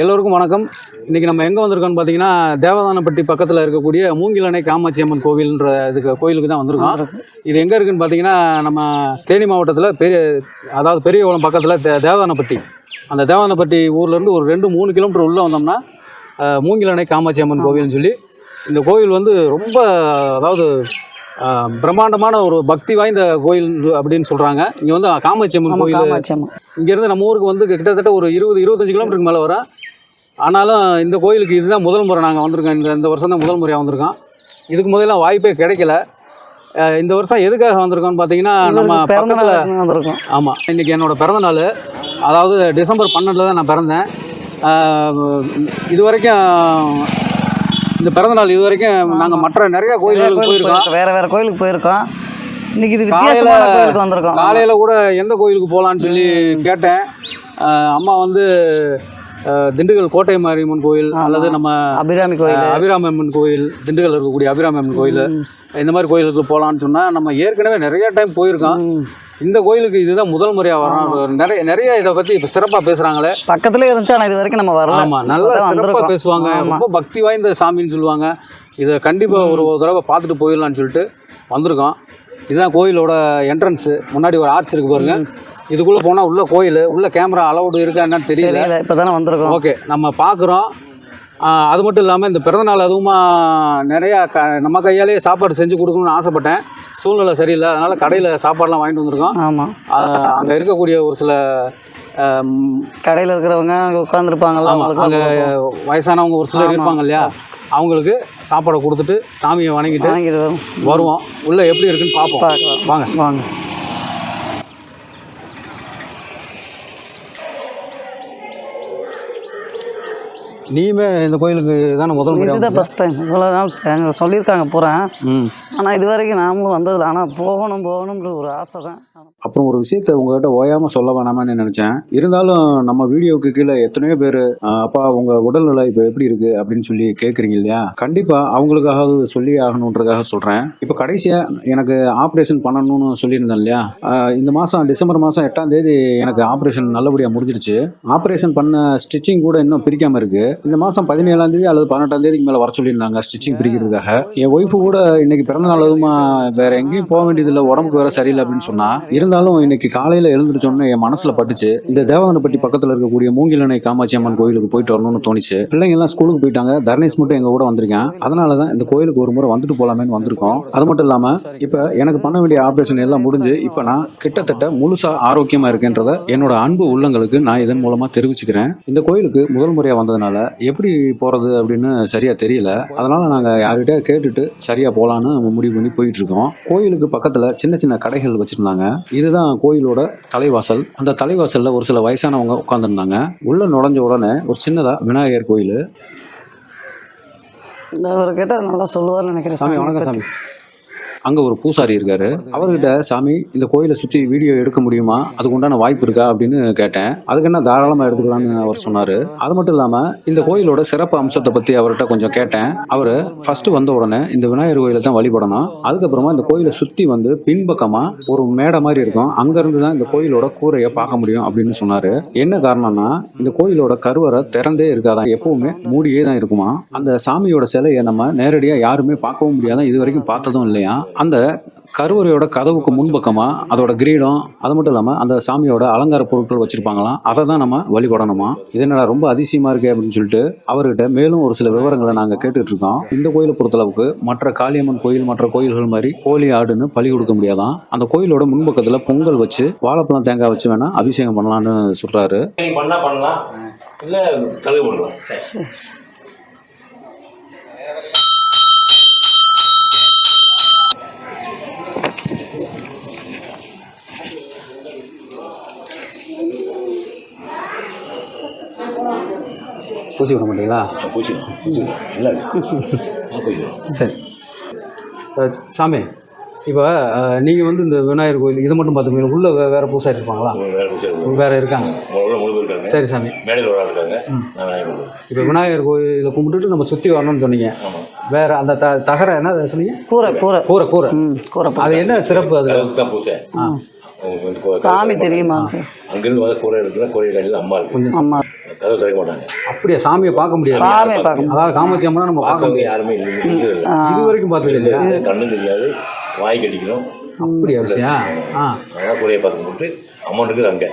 எல்லோருக்கும் வணக்கம். இன்றைக்கி நம்ம எங்கே வந்திருக்கோம்னு பார்த்தீங்கன்னா தேவதானப்பட்டி பக்கத்தில் இருக்கக்கூடிய மூங்கிலணை காமாட்சி அம்மன் கோவில்ன்ற இதுக்கு கோயிலுக்கு தான் வந்திருக்கோம். இது எங்கே இருக்குன்னு பார்த்தீங்கன்னா நம்ம தேனி மாவட்டத்தில் பெரிய அதாவது பெரியகுளம் பக்கத்தில் தே தேவதானப்பட்டி. அந்த தேவதானப்பட்டி ஊர்லேருந்து ஒரு ரெண்டு மூணு கிலோமீட்டர் உள்ளே வந்தோம்னா மூங்கிலணை காமாட்சி அம்மன் கோவில்னு சொல்லி இந்த கோவில் வந்து ரொம்ப அதாவது பிரம்மாண்டமான ஒரு பக்தி வாய்ந்த கோயில் அப்படின்னு சொல்கிறாங்க இங்கே வந்து காமாட்சி அம்மன் கோயில். இங்கேருந்து நம்ம ஊருக்கு வந்து கிட்டத்தட்ட ஒரு இருபது இருபத்தஞ்சு கிலோமீட்டருக்கு மேலே வரோம். ஆனாலும் இந்த கோயிலுக்கு இதுதான் முதல் முறை நாங்கள் வந்திருக்கோம். இந்த இந்த வருஷம் தான் முதல் முறையாக வந்திருக்கோம். இதுக்கு முதல்ல வாய்ப்பே கிடைக்கல. இந்த வருஷம் எதுக்காக வந்திருக்கோம்னு பார்த்தீங்கன்னா நம்ம பக்கத்தில் வந்திருக்கோம். ஆமாம் இன்றைக்கி என்னோட பிறந்த நாள். அதாவது டிசம்பர் பன்னெண்டில் தான் நான் பிறந்தேன். இது வரைக்கும் இந்த பிறந்த நாள் இது வரைக்கும் நாங்கள் மற்ற நிறைய கோயில்களுக்கு போயிருக்கோம். வேற வேற கோயிலுக்கு போயிருக்கோம். இன்னைக்கு இது வித்தியாசமான கோயிலுக்கு வந்திருக்கோம். காலையில் கூட எந்த கோயிலுக்கு போகலான்னு சொல்லி கேட்டேன். அம்மா வந்து திண்டுக்கல் கோட்டை மாரியம்மன் கோயில் அல்லது நம்ம அபிராமி கோயில். அபிராமி அம்மன் கோயில் திண்டுக்கல் இருக்கக்கூடிய அபிராமி அம்மன் கோயில் இந்த மாதிரி கோயிலுக்கு போகலான்னு சொன்னால் நம்ம ஏற்கனவே நிறைய டைம் போயிருக்கோம். இந்த கோயிலுக்கு இதுதான் முதல் முறையாக வரோம். நிறைய நிறைய இதை பற்றி இப்போ சிறப்பாக பேசுகிறாங்களே பக்கத்துலயே இருந்துச்சு ஆனா இது வரைக்கும் நம்ம வரல. ஆமாம் நல்லா சிறப்பாக. பேசுவாங்க. ரொம்ப பக்தி வாய்ந்த சாமின்னு சொல்லுவாங்க. இதை கண்டிப்பாக ஒரு ஒரு தடவை பார்த்துட்டு போயிடலான்னு சொல்லிட்டு வந்திருக்கோம். இதுதான் கோயிலோட என்ட்ரன்ஸு முன்னாடி ஒரு ஆர்ச் இருக்கு பாருங்க. இதுக்குள்ளே போனால் உள்ள கோயில் உள்ள கேமரா அலௌடு இருக்கா என்னன்னு தெரியல. தெரியல இப்பதானே வந்திருக்கோம். ஓகே நம்ம பார்க்குறோம் அது மட்டும் இல்லாமல் இந்த பிறந்தநாள் அதுவுமா நிறையா க நம்ம கையாலேயே சாப்பாடு செஞ்சு கொடுக்கணும்னு ஆசைப்பட்டேன். சூழ்நிலை சரியில்லை அதனால் கடையில் சாப்பாடுலாம் வாங்கிட்டு வந்திருக்கோம். ஆமா. அங்கே இருக்கக்கூடிய ஒரு சில கடையில இருக்கிறவங்க அங்க உட்காந்துருப்பாங்கல்ல ஆமாம் அங்கே வயசானவங்க ஒரு சிலர் இருப்பாங்க இல்லையா? அவங்களுக்கு சாப்பாடை கொடுத்துட்டு சாமியை வணங்கிட்டு வருவோம். உள்ளே எப்படி இருக்குன்னு பார்ப்போம். வாங்க. வாங்க. நீயுமே இந்த கோயிலுக்கு தானே முதல் முறையாக இதுதான் ஃபஸ்ட் டைம் இவ்வளோ நாள் எங்க சொல்லியிருக்காங்க போகிறேன் ஆனால் இது வரைக்கும் நாமளும் வந்ததில்லை. ஆனால் போகணும் போகணும்ன்ற ஒரு ஆசை தான். அப்புறம் ஒரு விஷயத்த உங்ககிட்ட ஓயாம சொல்ல வேணாமான்னு நினைச்சேன். இருந்தாலும் நம்ம வீடியோவுக்கு கீழே எத்தனையோ பேர் அப்பா உங்க உடல்நிலை இப்போ எப்படி இருக்கு? அப்படின்னு சொல்லி கேட்குறீங்க இல்லையா? கண்டிப்பா அவங்களுக்காக சொல்லி ஆகணுன்றதுக்காக சொல்றேன். இப்போ கடைசியா எனக்கு ஆப்ரேஷன் பண்ணணும்னு சொல்லியிருந்தேன் இல்லையா? இந்த மாசம் டிசம்பர் மாசம் எட்டாம் தேதி எனக்கு ஆப்ரேஷன் நல்லபடியா முடிஞ்சிருச்சு. ஆப்ரேஷன் பண்ண ஸ்டிச்சிங் கூட இன்னும் பிரிக்காம இருக்கு. இந்த மாசம் பதினேழாம் தேதி அல்லது பதினெட்டாம் தேதிக்கு மேல வர சொல்லியிருந்தாங்க ஸ்டிச்சிங் பிரிக்கிறதுக்காக. என் ஒய்ஃபு கூட இன்னைக்கு பிறந்த நாள் அதுமா வேற எங்கேயும் போக வேண்டியதில்லை உடம்புக்கு வேற சரியில்லை அப்படின்னு சொன்னா இருந்தாலும் இன்னைக்கு காலையில எழுந்திரிச்சோன்னு என் மனசுல பட்டுச்சு. இந்த தேவகனப்பட்டி பக்கத்துல இருக்கக்கூடிய மூங்கிலணை காமாட்சி அம்மன் கோயிலுக்கு போயிட்டு வரணும்னு தோணுச்சு. பிள்ளைங்க எல்லாம் ஸ்கூலுக்கு போயிட்டாங்க. தர்ணேஷ் மட்டும் எங்க கூட வந்திருக்கேன். அதனாலதான் இந்த கோயிலுக்கு ஒரு முறை வந்துட்டு போலாமேன்னு வந்திருக்கோம். அது மட்டும் இல்லாம இப்ப எனக்கு பண்ண வேண்டிய ஆபரேஷன் எல்லாம் முடிஞ்சு இப்ப நான் கிட்டத்தட்ட முழுசா ஆரோக்கியமா இருக்கேன்றத என்னோட அன்பு உள்ளங்களுக்கு நான் இதன் மூலமா தெரிவிச்சுக்கிறேன். இந்த கோயிலுக்கு முதல் முறையா வந்ததுனால எப்படி போறது அப்படின்னு சரியா தெரியல. அதனால நாங்க யார்கிட்ட கேட்டுட்டு சரியா போலான்னு முடிவு பண்ணி போயிட்டு இருக்கோம். கோயிலுக்கு பக்கத்துல சின்ன சின்ன கடைகள் வச்சிருந்தாங்க. இதுதான் கோயிலோட தலைவாசல். அந்த தலைவாசல்ல ஒரு சில வயசானவங்க உட்காந்துருந்தாங்க உள்ள நுழைஞ்ச உடனே ஒரு சின்னதா விநாயகர் கோயில். இந்த அவர் கேட்டால் நல்லா சொல்லுவார்னு நினைக்கிறேன் சாமி. வணக்கம். சாமி. அங்க ஒரு பூசாரி இருக்காரு. அவர்கிட்ட சாமி இந்த கோயிலை சுத்தி வீடியோ எடுக்க முடியுமா? அதுக்கு உண்டான வாய்ப்பு இருக்கா? அப்படின்னு கேட்டேன். அதுக்கு என்ன தாராளமா எடுத்துக்கலாம்னு அவர் சொன்னாரு. அது மட்டும் இல்லாம இந்த கோயிலோட சிறப்பு அம்சத்தை பத்தி அவர்கிட்ட கொஞ்சம் கேட்டேன். அவரு ஃபர்ஸ்ட் வந்த உடனே இந்த விநாயகர் கோயிலை தான் வழிபடணும். அதுக்கப்புறமா இந்த கோயிலை சுத்தி வந்து பின்பக்கமா ஒரு மேடை மாதிரி இருக்கும். அங்க இருந்து தான் இந்த கோயிலோட கூரையை பார்க்க முடியும் அப்படின்னு சொன்னாரு. என்ன காரணம்னா இந்த கோயிலோட கருவறை திறந்தே இருக்காதான் எப்பவுமே மூடியே தான் இருக்குமா? அந்த சாமியோட சிலையை நம்ம நேரடியா யாருமே பார்க்கவும் முடியாதான் இது வரைக்கும் பார்த்ததும் இல்லையா? அந்த கருவறையோட கதவுக்கு முன்பக்கமாக அதோட கிரீடம் அது மட்டும் இல்லாமல் அந்த சாமியோட அலங்கார பொருட்கள் வச்சுருப்பாங்களாம். அதை தான் நம்ம வழிபடணுமா? இது என்னடா ரொம்ப அதிசயமாக இருக்கே அப்படின்னு சொல்லிட்டு அவர்கிட்ட மேலும் ஒரு சில விவரங்களை நாங்கள் கேட்டுட்டு இருக்கோம். இந்த கோயிலை பொறுத்தளவுக்கு மற்ற காளியம்மன் கோயில் மற்ற கோயில்கள் மாதிரி கோழி ஆடுன்னு பழி கொடுக்க முடியாதான். அந்த கோயிலோட முன்பக்கத்தில் பொங்கல் வச்சு வாழைப்பழம் தேங்காய் வச்சு வேணா அபிஷேகம் பண்ணலான்னு சொல்கிறாரு நீங்க பண்ணலாம். பூசி விட மாட்டீங்களா பூச்சிடும் இல்லை சரி. சாமி இப்போ நீங்கள் வந்து இந்த விநாயகர் கோயில் இதை மட்டும் பார்த்துக்கோங்க. உள்ள வே வேறு பூசாரி இருப்பாங்களா? வேற வேறு இருக்காங்க. சரி சாமி. இப்போ விநாயகர் கோயிலை கும்பிட்டுட்டு நம்ம சுற்றி வரணும்னு சொன்னீங்க. ஆமா. வேற அந்த த தகர என்ன அதை சொன்னீங்க? கூரை கூரை. கூரை கூரை. கூரை. அது என்ன சிறப்பு அது? பூசை சாமி தெரியுமா? அங்கிருந்து வர கூரை இருக்குல்ல கோயில் கடையில் அம்மா இருக்கு. அம்மா. கதவு திறக்க மாட்டாங்க. அப்படியா? சாமியை பார்க்க முடியாது. சாமியை பார்க்க அதாவது காமாட்சி அம்மனா நம்ம பார்க்க முடியாது. யாருமே இல்லை. இல்லை இது வரைக்கும் பார்த்தது இல்லையா? இது கண்ணும் தெரியாது வாய் கட்டிக்கணும் அப்படியா விஷயம் ஆ. அதனால் கூரையை பார்த்து கும்பிட்டு அமௌண்ட் இருக்குது அங்கே.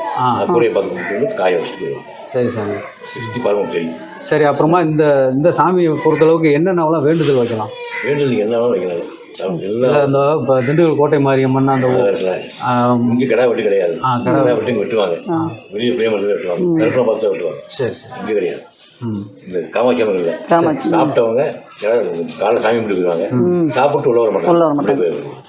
கூரையை பார்த்து வந்து காய வச்சுட்டு. சரி சாமி சுற்றி பாருங்க தெரியும் சரி அப்புறமா இந்த இந்த சாமியை பொறுத்தளவுக்கு என்னென்னலாம் வேண்டுதல் வைக்கலாம்? வேண்டுதல் நீங்கள் என்ன வைக்கலாம் இப்போ திண்டுக்கல் கோட்டை மாரியம்மன் அந்த இங்கே கடை வெட்டு கிடையாது. ஆ, கடை வெட்டி வெட்டுவாங்க. வெளியே பிரேமத்தில் வெட்டுவாங்க. கருப்பை பார்த்து வெட்டுவாங்க. சரி சரி. இங்கே கிடையாது. ம். இந்த காமாட்சி அம்மன் இல்லை சாப்பிட்டவங்க காலைல சாமி போயிருவாங்க சாப்பிட்டு உள்ள வர மாட்டாங்க.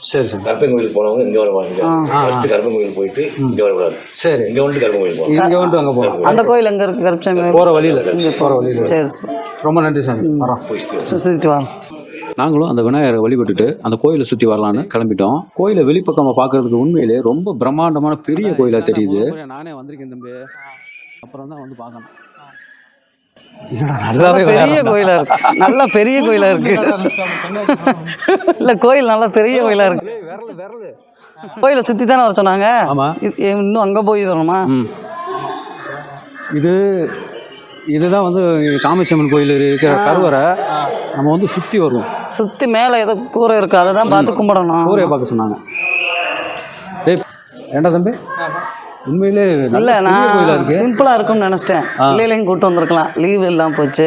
சரி சரி. கருப்பன் கோயிலுக்கு போனவங்க இங்கே வர மாட்டாங்க. ஃபஸ்ட்டு கருப்பன் கோயில் போயிட்டு இங்கே வரக்கூடாது. சரி. இங்கே வந்துட்டு கருப்பன் கோயில் போகணும். இங்கே வந்துட்டு அங்கே போகலாம் அந்த கோயில் எங்கே இருக்குது கருப்பசாமி போகிற வழியில். போகிற வழியில். சரி சரி. ரொம்ப நன்றி சாமி. வரோம். போயிட்டு சுற்றிட்டு வாங்க. நாங்களும் அந்த விநாயகரை வழிபட்டுட்டு அந்த கோயிலை சுற்றி வரலான்னு கிளம்பிட்டோம். கோயிலை வெளிப்பக்கமாக பார்க்கறதுக்கு உண்மையிலே ரொம்ப பிரம்மாண்டமான பெரிய கோயிலாக தெரியுது. நானே வந்திருக்கேன் தம்பி. அப்புறம் தான் வந்து பார்க்கணும். நல்லாவே பெரிய கோயிலா இருக்கு. நல்ல பெரிய கோயிலா இருக்கு. இல்ல கோயில் நல்ல பெரிய கோயிலா இருக்கு. கோயிலை சுத்தி தானே வர சொன்னாங்க? இன்னும் அங்க போய் வரணுமா? இது இதுதான் வந்து காமாட்சியம்மன் கோயில் இருக்கிற கருவறை. நம்ம வந்து சுற்றி வருவோம். சுத்தி மேல ஏதோ கூரை இருக்கு. அதை தான் பார்த்து கும்பிடணும். ஊரையை பார்க்க சொன்னாங்க. டேய் ஏண்டா தம்பி? உண்மையிலே நல்ல நான் கோயிலா இருக்கு? சிம்பிளா இருக்கும்னு நினைச்சிட்டேன். பிள்ளைகளையும் கூட்டு வந்திருக்கலாம். லீவு இல்லாம போச்சு.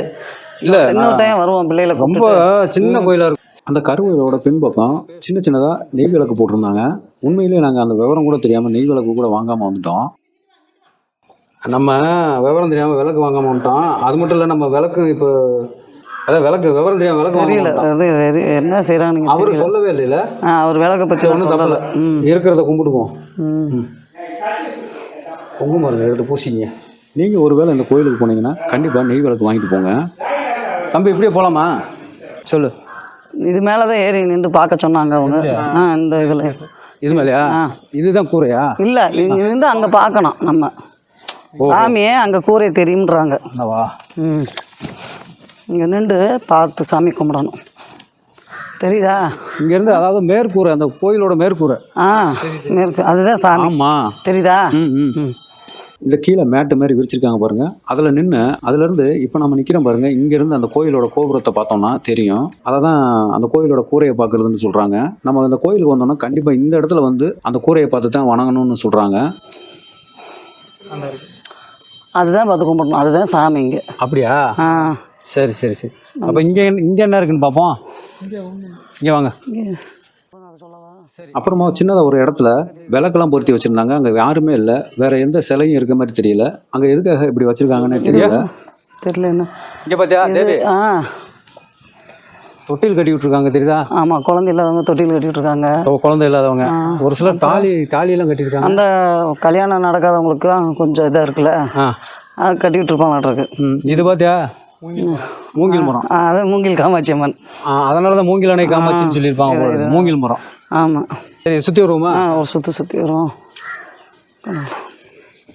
இல்ல இன்னொரு டைம் வருவோம் பிள்ளைகளை ரொம்ப கூப்பிட்டு சின்ன கோயிலா இருக்கும் அந்த கருவறையோட பின்பக்கம் சின்ன சின்னதா நெய் விளக்கு போட்டிருந்தாங்க. உண்மையிலேயே நாங்க அந்த விவரம் கூட தெரியாம நெய் விளக்கு கூட வாங்காம வந்துட்டோம். நம்ம விவரம் தெரியாம விளக்கு வாங்காம வந்துட்டோம். அது மட்டும் இல்ல நம்ம விளக்கு இப்போ அதான் விளக்கு விவரம் தெரியாம விளக்கு வாங்க தெரியல. அது என்ன செய்யறாங்க அவரு. சொல்லவே இல்லைல்ல? ஆ, அவர் விளக்க தான் ஒன்றும் ம். இருக்கிறத கும்பிட்டுக்குவோம். ம். குங்குமரம் எடுத்து பூசிங்க. நீங்கள் ஒருவேளை இந்த கோயிலுக்கு போனீங்கன்னா கண்டிப்பாக நெய் விளக்கு வாங்கிட்டு போங்க. தம்பி இப்படியே போகலாமா சொல்லு. இது மேலதான் ஏறி நின்று பார்க்க சொன்னாங்க அவங்க. ஆ இந்த இதுல. இது மேலையா. இதுதான் கூரையா? இல்ல இருந்து அங்க பார்க்கணும் நம்ம. சாமியே அங்க கூரை தெரியும்ன்றாங்க. ம். இங்க நின்று பார்த்து சாமி கும்பிடணும். தெரியுதா? இங்கேருந்து அதாவது மேற்கூரை அந்த கோயிலோட மேற்கூரை. ஆ மேற்கு அதுதான் சாமி. ஆமாம் தெரியுதா? ம் ம். இந்த கீழே மேட்டு மாதிரி விரிச்சிருக்காங்க பாருங்க. அதில் நின்று அதுலேருந்து இப்போ நம்ம நிற்கிறோம் பாருங்க. இங்கேருந்து அந்த கோயிலோட கோபுரத்தை பார்த்தோம்னா தெரியும். அதை தான் அந்த கோயிலோட கூரையை பார்க்குறதுன்னு சொல்கிறாங்க நம்ம இந்த கோயிலுக்கு வந்தோம்னா கண்டிப்பாக இந்த இடத்துல வந்து அந்த கூரையை பார்த்து தான் வணங்கணும்னு சொல்கிறாங்க அதுதான் பார்த்து கும்பிடணும். அதுதான் சாமி இங்க. அப்படியா? ஆ. சரி சரி சரி. அப்போ இங்கே இங்கே என்ன இருக்குன்னு பார்ப்போம் இங்கே வாங்க. அப்புறமா சின்னதாக ஒரு இடத்துல விளக்கெல்லாம் பொருத்தி வச்சுருந்தாங்க. அங்கே யாருமே இல்லை. வேற எந்த சிலையும் இருக்க மாதிரி தெரியல. அங்கே எதுக்காக இப்படி வச்சுருக்காங்கன்னு தெரியல. தெரியல என்ன? இங்கே பார்த்தியா தேவி? ஆ. தொட்டில் கட்டி விட்டுருக்காங்க தெரியுதா? ஆமா குழந்தை இல்லாதவங்க தொட்டில் கட்டிட்டு இருக்காங்க குழந்தை இல்லாதவங்க. ஒரு சிலர் தாலி தாலியெல்லாம் கட்டியிருக்காங்க. அந்த கல்யாணம் நடக்காதவங்களுக்குலாம் கொஞ்சம் இதாக இருக்குல்ல? அது கட்டி விட்டுருப்பாங்களாட்டு ம் இது பார்த்தியா மூங்கில் மரம். அது மூங்கில் காமாட்சி அம்மன் அதனால தான் மூங்கில் அணை காமாச்சின்னு சொல்லியிருப்பாங்க. மூங்கில் மரம். ஆமாம் சரி சுற்றி வருவோமா? சுற்றி சுற்றி வரும்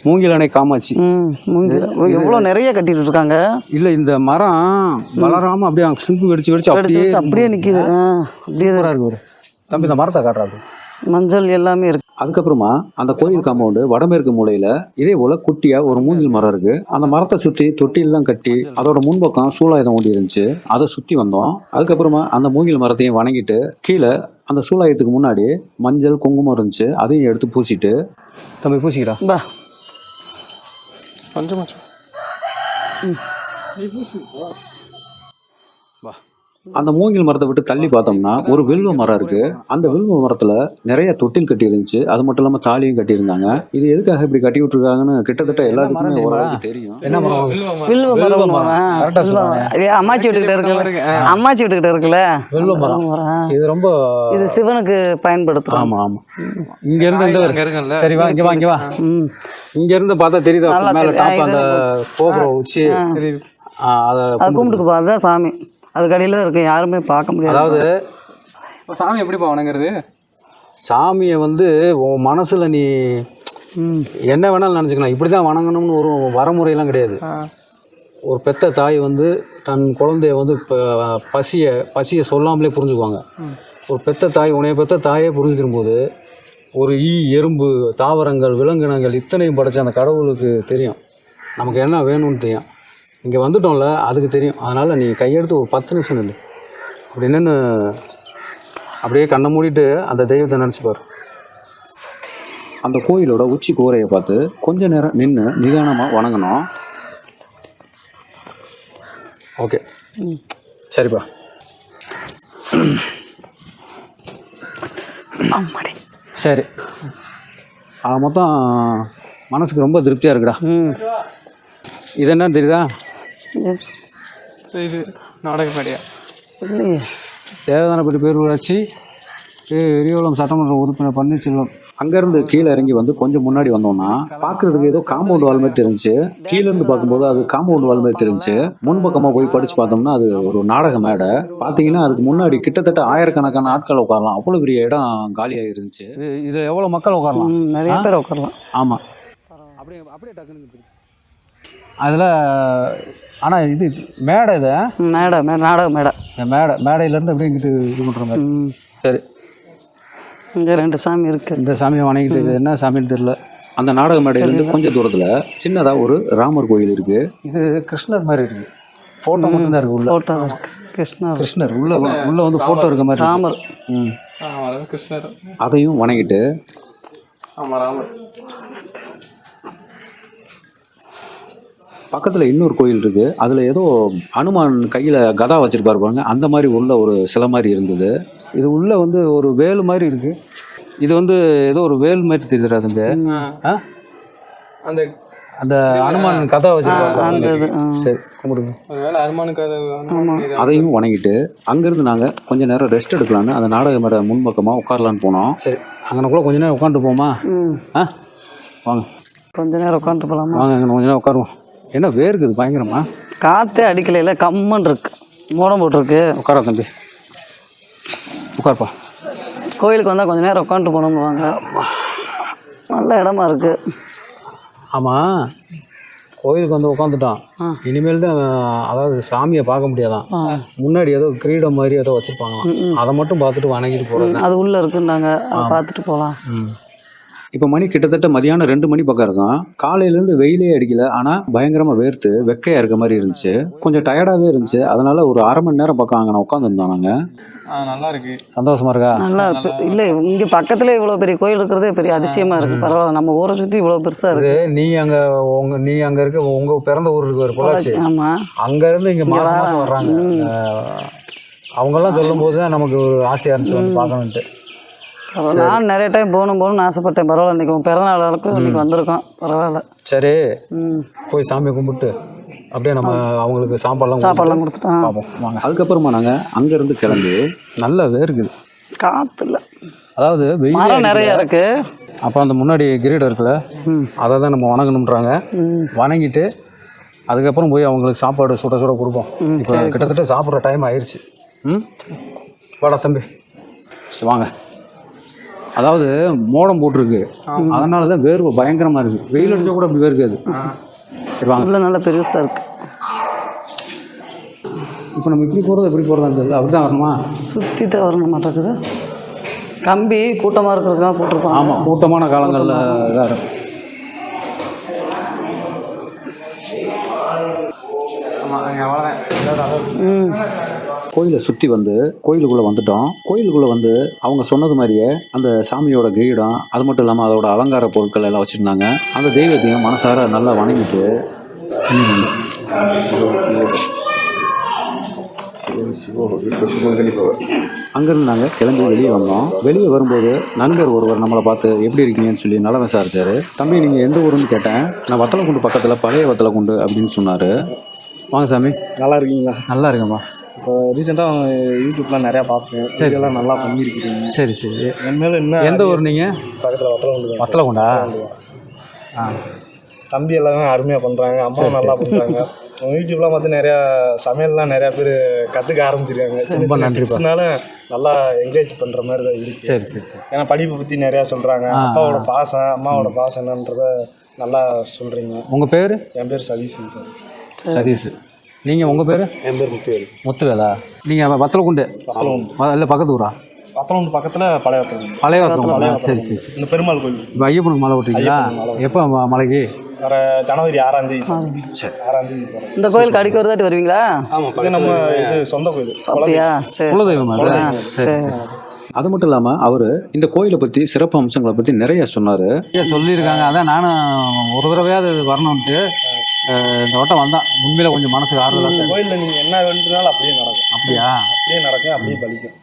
மூங்கில் அணை காமாட்சி. எவ்வளோ நிறைய கட்டிட்டு இருக்காங்க இல்லை இந்த மரம் வளராமல் அப்படியே சிம்பு வெடிச்சு வெடிச்சு அப்படியே அப்படியே நிற்கிது ஆ அப்படியே சூப்பரா இருக்கு. தம்பி இந்த மரத்தை காட்டுறாரு. மஞ்சள் எல்லாமே இருக்கு. அதுக்கப்புறமா அந்த கோயில் காம்பவுண்டு வடமேற்கு மூலையில இதே போல குட்டியா ஒரு மூங்கில் மரம் இருக்கு. அந்த மரத்தை சுத்தி தொட்டிலாம் கட்டி அதோட முன்பக்கம் சூலாயுதம் ஒண்டி இருந்துச்சு. அதை சுத்தி வந்தோம். அதுக்கப்புறமா அந்த மூங்கில் மரத்தையும் வணங்கிட்டு கீழே அந்த சூலாயுதத்துக்கு முன்னாடி மஞ்சள் குங்குமம் இருந்துச்சு. அதையும் எடுத்து பூசிட்டு தம்பி பூசிக்கிறா? 만져만져. 응. 해보시고. அந்த மூங்கில் மரத்தை விட்டு தள்ளி பார்த்தோம்னா ஒரு வில்வ மரம் இருக்கு. அந்த வில்வ மரத்துல நிறைய தொட்டில் கட்டி இருந்துச்சு அது மட்டும் இல்லாம தாலியும் கட்டி இருந்தாங்க இது எதுக்காக இப்படி கட்டி விட்டுருக்காங்கன்னு கிட்டத்தட்ட எல்லாத்துக்குமே ஓரளவுக்கு தெரியும். வில்வ மரம். அம்மாச்சி வீட்டுக்கிட்ட இருக்குல்ல? அம்மாச்சி வீட்டுக்கிட்ட இருக்குல்ல? வில்வ மரம். இது ரொம்ப இது சிவனுக்கு பயன்படுத்துறோம். ஆமா ஆமா. இங்க இருந்து இந்த சரி வா இங்க வா இங்க வா. இங்க இருந்து பார்த்தா தெரியுதா மேல அந்த கோபுரம் உச்சி. அத கும்பிட்டுக்கு பா அதுதான் சாமி. அது கடையில் தான் இருக்கு. யாருமே பார்க்க முடியாது. அதாவது சாமி எப்படிப்பா வணங்குறது? சாமியை வந்து உன் மனசுல நீ என்ன வேணாலும் நினச்சிக்கலாம். இப்படி தான் வணங்கணும்னு ஒரு வரமுறையெல்லாம் கிடையாது. ஒரு பெத்த தாய் வந்து தன் குழந்தைய வந்து இப்போ பசியை பசியை சொல்லாமலே புரிஞ்சுக்குவாங்க. ஒரு பெத்த தாய் உன்னைய பெத்த தாயே புரிஞ்சுக்கிற போது ஒரு ஈ எறும்பு தாவரங்கள் விலங்கினங்கள் இத்தனையும் படைச்ச அந்த கடவுளுக்கு தெரியும். நமக்கு என்ன வேணும்னு தெரியும். இங்கே வந்துட்டோம்ல அதுக்கு தெரியும். அதனால் நீ கையெடுத்து ஒரு பத்து நிமிஷம் நில்லு. அப்படி நின்று அப்படியே கண்ணை மூடிட்டு அந்த தெய்வத்தை நினச்சி பாரு. அந்த கோயிலோட உச்சி கூரையை பார்த்து கொஞ்ச நேரம் நின்று நிதானமாக வணங்கணும். ஓகே. சரிப்பா. ஆமாடி சரி. மொத்தம் மனசுக்கு ரொம்ப திருப்தியாக இருக்குடா. ம். இது என்னன்னு தெரியுதா? இது நாடக மேடையா இல்லையே தேவதானப்பட்டி பேரூராட்சி எரியோலம் சட்டமன்ற உறுப்பினர் பன்னீர்செல்வம். அங்கேருந்து கீழே இறங்கி வந்து கொஞ்சம் முன்னாடி வந்தோம்னா பார்க்கறதுக்கு ஏதோ காம்பவுண்ட் வால் மாதிரி தெரிஞ்சு கீழேருந்து பார்க்கும்போது அது காம்பவுண்ட் வால் மாதிரி தெரிஞ்சு முன்பக்கமாக போய் படித்து பார்த்தோம்னா அது ஒரு நாடக மேடை. பார்த்தீங்கன்னா அதுக்கு முன்னாடி கிட்டத்தட்ட ஆயிரக்கணக்கான ஆட்கள் உட்காரலாம். அவ்வளோ பெரிய இடம் காலியாக இருந்துச்சு. இதில் எவ்வளோ மக்கள் உட்காரலாம்? நிறைய பேர் உட்காரலாம். ஆமாம் அப்படியே அப்படியே டக்குன்னு அதில் ஆனால் இது மேடை இது மேடை மே நாடக மேடை. மேடை மேடையிலேருந்து அப்படியே இங்கிட்டு இது பண்ணுற மாதிரி. சரி. இங்கே ரெண்டு சாமி இருக்கு. இந்த சாமியை வணங்கிட்டு இது என்ன சாமின்னு தெரியல. அந்த நாடக மேடையிலேருந்து கொஞ்சம் தூரத்தில் சின்னதாக ஒரு ராமர் கோயில் இருக்கு. இது கிருஷ்ணர் மாதிரி இருக்கு. ஃபோட்டோ மட்டும்தான் இருக்கு உள்ள. ஃபோட்டோ இருக்கு. கிருஷ்ணர். கிருஷ்ணர் உள்ள உள்ள வந்து ஃபோட்டோ இருக்க மாதிரி. ராமர். ம். கிருஷ்ணர். அதையும் வணங்கிட்டு ஆமாம் ராமர். பக்கத்தில் இன்னொரு கோயில் இருக்கு. அதில் ஏதோ அனுமான் கையில் கதா வச்சிருப்பாரு பாருங்க. அந்த மாதிரி உள்ள ஒரு சிலை மாதிரி இருந்தது. இது உள்ள வந்து ஒரு வேல் மாதிரி இருக்கு. இது வந்து ஏதோ ஒரு வேல் மாதிரி தெரியுதுடா தம்பி. ஆ. அந்த அந்த அனுமான் கதா ஆ. சரி கும்பிடுங்க. அதையும் வணங்கிட்டு அங்கேருந்து நாங்கள் கொஞ்ச நேரம் ரெஸ்ட் எடுக்கலான்னு அந்த நாடக மேடை முன்பக்கமாக உட்காரலான்னு போனோம். சரி. அங்கனக்குள்ள கொஞ்ச நேரம் உட்காந்துட்டு போமா ஆ? வாங்க. கொஞ்ச நேரம் உட்காந்துட்டு போகலாமா வாங்க அங்கே கொஞ்ச நேரம் உட்காருவோம். என்ன வேர்க்குது பயங்கரமா? காற்றே அடிக்கலையில் கம்மன் இருக்கு. மூடம் போட்டிருக்கு. உட்காரா தம்பி. உட்காருப்பா. கோயிலுக்கு வந்தால் கொஞ்ச நேரம் உட்காந்துட்டு போகணும்னு வாங்க நல்ல இடமா இருக்கு. ஆமாம் கோயிலுக்கு வந்து உட்காந்துட்டான். ஆ. இனிமேல் தான் அதாவது சாமியை பார்க்க முடியாதான். ஆ. முன்னாடி ஏதோ கிரீடம் மாதிரி ஏதோ வச்சுருப்பாங்களாம். அதை மட்டும் பார்த்துட்டு வணங்கிட்டு போகிறது அது உள்ளே இருக்குன்னாங்க. அதை பார்த்துட்டு போகலாம். இப்போ மணி கிட்டத்தட்ட மதியானம் ரெண்டு மணி பக்கம் இருக்கும். காலையிலேருந்து வெயிலே அடிக்கல. ஆனால் பயங்கரமாக வேர்த்து வெக்கையாக இருக்க மாதிரி இருந்துச்சு. கொஞ்சம் டயர்டாகவே இருந்துச்சு. அதனால ஒரு அரை மணி நேரம் பக்கம் அங்கே உட்காந்துருந்தோம் நாங்கள் நல்லா இருக்கு. சந்தோஷமா இருக்கா? நல்லா இருக்கு. இல்லை இங்கே பக்கத்துல இவ்வளோ பெரிய கோயில் இருக்கிறதே பெரிய அதிசயமா இருக்கு. பரவாயில்ல நம்ம ஊரை சுற்றி இவ்வளோ பெருசாக இருக்கு. இது நீ அங்கே உங்க நீ அங்கே இருக்க உங்க பிறந்த ஊர் இருக்கு ஒரு பொள்ளாச்சி. ஆமாம் அங்கேருந்து இங்கே மாதம் மாதம் வர்றாங்க. அவங்கெல்லாம் சொல்லும்போது தான் நமக்கு ஒரு ஆசையாக இருந்துச்சு வந்து பார்க்கணுன்ட்டு நான் நிறைய டைம் போகணும் போகணும்னு ஆசைப்பட்டேன். பரவாயில்ல இன்னைக்கு உன் பிறநாள் அளவுக்கு இன்னைக்கு வந்திருக்கோம். பரவாயில்ல. சரி. ம். போய் சாமியை கும்பிட்டு அப்படியே நம்ம அவங்களுக்கு சாப்பாடுலாம் சாப்பாடுலாம் கொடுத்துட்டான் பார்ப்போம் வாங்க. அதுக்கப்புறமா நாங்கள் அங்கேருந்து கிளம்பி நல்ல வேர்க்குது காற்று இல்லை அதாவது வெயில் நிறைய இருக்கு. அப்போ அந்த முன்னாடி கிரீடம் இருக்குல்ல அதை தான் நம்ம வணங்கணுன்றாங்க வணங்கிட்டு அதுக்கப்புறம் போய் அவங்களுக்கு சாப்பாடு சுட சுட கொடுப்போம். இப்போ கிட்டத்தட்ட சாப்பிட்ற டைம் ஆயிடுச்சு ம்? வாடா தம்பி. வாங்க. அதாவது மோடம் போட்டிருக்கு. அதனால தான் வேர்வை பயங்கரமாக இருக்குது வெயில் அடிச்சா கூட அப்படி வேர்க்காது சரி வாங்க. உள்ள நல்லா பெருசாக இருக்கு. இப்போ நம்ம இப்படி போகிறது எப்படி போகிறதா தெரியல. அப்படி தான் வரணுமா? சுற்றி தான் வரணும் மாட்டேங்குது கம்பி கூட்டமாக இருக்கிறதுக்காக போட்டிருப்பாங்க. ஆமாம் கூட்டமான காலங்களில் இதாக இருக்கும். ஆமாம் அவ்வளோதான் ம். கோயிலை சுற்றி வந்து கோயிலுக்குள்ளே வந்துட்டோம். கோயிலுக்குள்ளே வந்து அவங்க சொன்னது மாதிரியே அந்த சாமியோட கிரீடம் அது மட்டும் இல்லாமல் அதோட அலங்கார பொருட்கள் எல்லாம் வச்சுருந்தாங்க. அந்த தெய்வத்தையும் மனசார நல்லா வணங்கிட்டு அங்கேருந்து நாங்கள் கிளம்பி வெளியே வந்தோம். வெளியே வரும்போது நண்பர் ஒருவர் நம்மளை பார்த்து எப்படி இருக்கீங்கன்னு சொல்லி நல்லா விசாரிச்சாரு. தம்பி நீங்கள் எந்த ஊருன்னு கேட்டேன். நான் வத்தலக்குண்டு பக்கத்தில் பழைய வத்தலக்குண்டு அப்படின்னு சொன்னார். வாங்க சாமி. நல்லா இருக்கீங்களா? நல்லா இருக்கேம்மா இப்போ ரீசெண்டாக யூடியூப்லாம் நிறையா பார்ப்பேன். சரி நல்லா பண்ணியிருக்கிறீங்க. சரி சரி. என்மேல என்ன எந்த ஊர் நீங்கள் பக்கத்தில் வத்தல கொண்டு வத்தலகுண்டா? ஆ. தம்பி எல்லாமே அருமையாக பண்ணுறாங்க அம்மா நல்லா பண்ணுறாங்க யூடியூப்லாம் பார்த்து நிறையா சமையல்லாம் நிறையா பேர் கற்றுக்க ஆரம்பிச்சிருக்காங்க. ரொம்ப. டிப்ஸ்னால நல்லா என்கரேஜ் பண்ணுற மாதிரி தான் இருக்கு. சரி சரி சரி ஏன்னா படிப்பை பற்றி நிறையா சொல்கிறாங்க அப்பாவோட பாசம் அம்மாவோட பாசம் என்னன்றத நல்லா சொல்கிறீங்க உங்கள் பேர்? என் பேர் சதீஷன் சார். சதீஷ். நீங்கள் உங்கள் பேர்? என் பேர் முத்துவேல். முத்துவேலா? நீங்கள் வத்தலக்குண்டு வத்தலகுண்டு. இல்லை பக்கத்து ஊரா? பத்தனொன்று பக்கத்தில் பழைய பழைய வாத்திரம் சரி சரி சரி. இந்த பெருமாள் கோயில். இப்போ ஐயப்பனுக்கு மலை ஓட்டுறீங்களா எப்போ மலைக்கு? வர ஜனவரி ஆறாம் தேதி சரி. ஆறாம் தேதி இந்த கோயிலுக்கு அடிக்க ஒரு தாட்டி வருவீங்களா? இது நம்ம இது சொந்த கோயில். அப்படியா சரி குலதெய்வம் அது? சரி சரி. அது மட்டும் இல்லாமல் அவர் இந்த கோயிலை பற்றி சிறப்பு அம்சங்களை பற்றி நிறைய சொன்னார். சொல்லியிருக்காங்க. அதான் நானும் ஒரு தடவையாவது வரணும்ட்டு. இந்த வட்டம் வந்தான் உண்மையில் கொஞ்சம் மனசுக்கு ஆறுதலாக இந்த கோயிலில் நீங்கள் என்ன வேண்டுனாலும் அப்படியே நடக்கும். அப்படியா? அப்படியே நடக்கும் அப்படியே பலிக்கும்.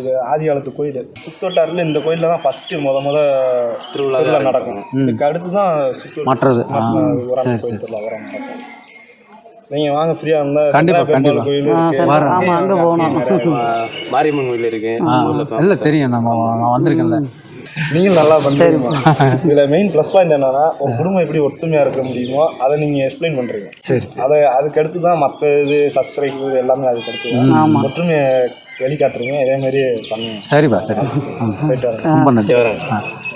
இது ஆதி காலத்து கோயில். சுத்தோட்டாரில் இந்த கோயிலில் தான் ஃபஸ்ட்டு முத முத திருவிழா நடக்கும். இதுக்கு அடுத்து தான் மற்றது. நீங்கள் வாங்க ஃப்ரீயாக இருந்தால் கண்டிப்பா, கண்டிப்பா. கோயில் ஆ இருக்கு. சரி ஆமாம் அங்கே போகணும். மாரியம்மன் கோயில் இருக்கு. இல்லை தெரியும். நம்ம நான் வந்திருக்கேன்ல. நீங்கள் நல்லா பண்ணுறீங்க இதில் மெயின் ப்ளஸ் பாயிண்ட் என்னன்னா ஒரு குடும்பம் எப்படி ஒத்துமையாக இருக்க முடியுமோ அதை நீங்கள் எக்ஸ்பிளைன் பண்ணுறீங்க சரி அதை அதுக்கு அடுத்து தான் மற்ற இது சப்ஸ்கிரைப் எல்லாமே அதுக்கு அடுத்து தான். ஆமாம் ஒற்றுமையை வெளிக்காட்டுறீங்க. இதே மாதிரி பண்ணுங்க. சரிப்பா சரி. ம். போயிட்டு வரேன். ரொம்ப நன்றி.